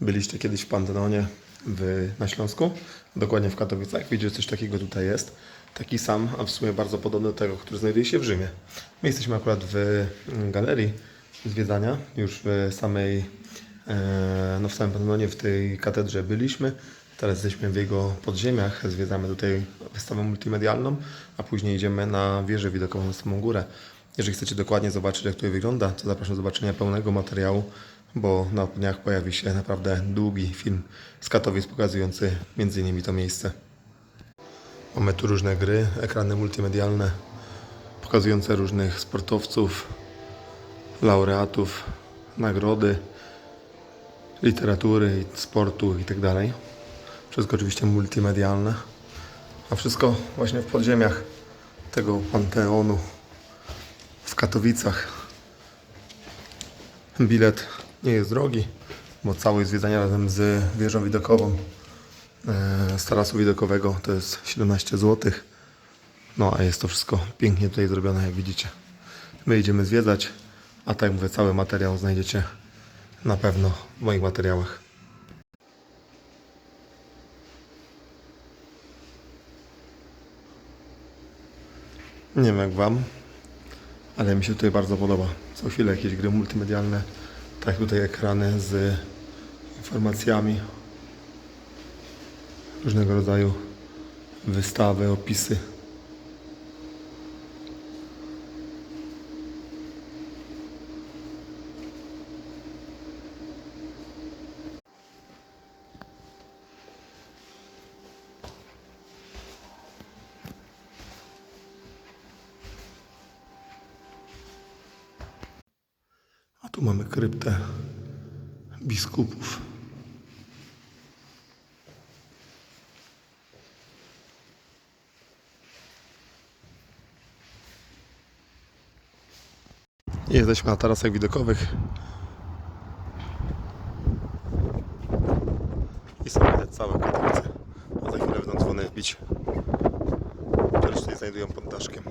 byliście kiedyś w Pantenonie w, na Śląsku, dokładnie w Katowicach, wiecie, że coś takiego tutaj jest. Taki sam, a w sumie bardzo podobny do tego, który znajduje się w Rzymie. My jesteśmy akurat w mm, galerii zwiedzania, już w samej, e, no w samym Pantenonie, w tej katedrze byliśmy. Teraz jesteśmy w jego podziemiach, zwiedzamy tutaj wystawę multimedialną, a później idziemy na wieżę widokową na samą górę. Jeżeli chcecie dokładnie zobaczyć, jak tutaj wygląda, to zapraszam do zobaczenia pełnego materiału, bo na dniach pojawi się naprawdę długi film z Katowic pokazujący m.in. to miejsce. Mamy tu różne gry, ekrany multimedialne pokazujące różnych sportowców, laureatów, nagrody, literatury, sportu itd. Wszystko oczywiście multimedialne, a wszystko właśnie w podziemiach tego Panteonu w Katowicach. Bilet nie jest drogi, bo całość zwiedzania razem z wieżą widokową e, z tarasu widokowego to jest 17 zł. No a jest to wszystko pięknie tutaj zrobione, jak widzicie. My idziemy zwiedzać, a tak mówię, cały materiał znajdziecie na pewno w moich materiałach. Nie wiem jak Wam, ale mi się tutaj bardzo podoba. Co chwilę jakieś gry multimedialne, tak tutaj ekrany z informacjami, różnego rodzaju wystawy, opisy. Tu mamy kryptę biskupów. Jesteśmy na tarasach widokowych. I są widać całe Katowice. A za chwilę będą dzwony wbić, tutaj znajdują pod daszkiem.